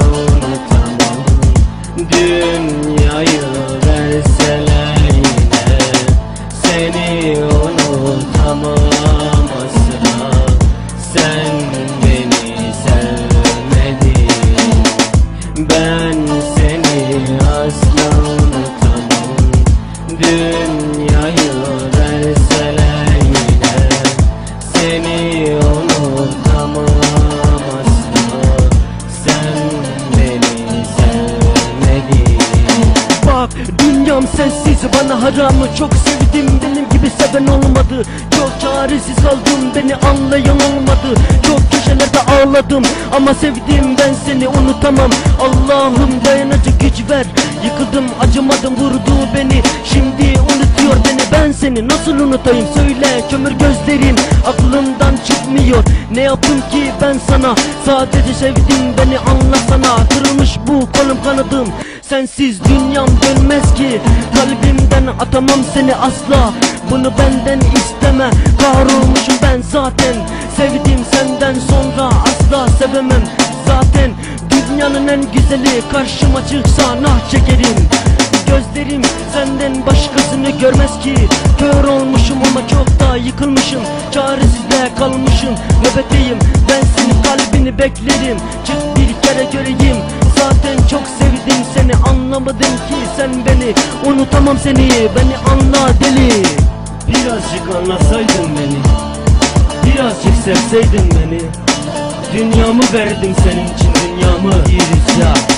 unutamam Dünya Sıramı çok sevdim benim gibi seven olmadı. Çok çaresiz kaldım beni anlayan olmadı. Çok köşelerde ağladım ama sevdim ben seni unutamam. Allah'ım dayanıcı güç ver. Yıkıldım acımadım vurdu beni. Şimdi unutuyor beni. Ben seni nasıl unutayım? Söyle kömür gözlerin aklımdan çıkmıyor. Ne yapayım ki ben sana? Sadece sevdim beni anlasana. Kırılmış bu kolum kanadım sensiz dünyam dönmez ki. Kalbimden atamam seni asla. Bunu benden isteme. Kahrolmuşum ben zaten. Sevdim senden sonra asla sevemem. Zaten dünyanın en güzeli. Karşıma çıksa nah çekerim. Gözlerim senden başkasını görmez ki. Kör olmuşum ama çok daha yıkılmışım. Çaresizliğe kalmışım. Nöbetteyim. Ben senin kalbini beklerim. Çık bir kere göreyim Zaten çok sevdim seni Anlamadın ki sen beni. Unutamam seni Beni anla deli. Birazcık anlasaydın beni Birazcık sevseydin beni. Dünyamı verdim senin için dünyamı. İrza Ben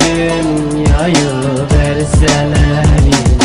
Efendim yayı verseler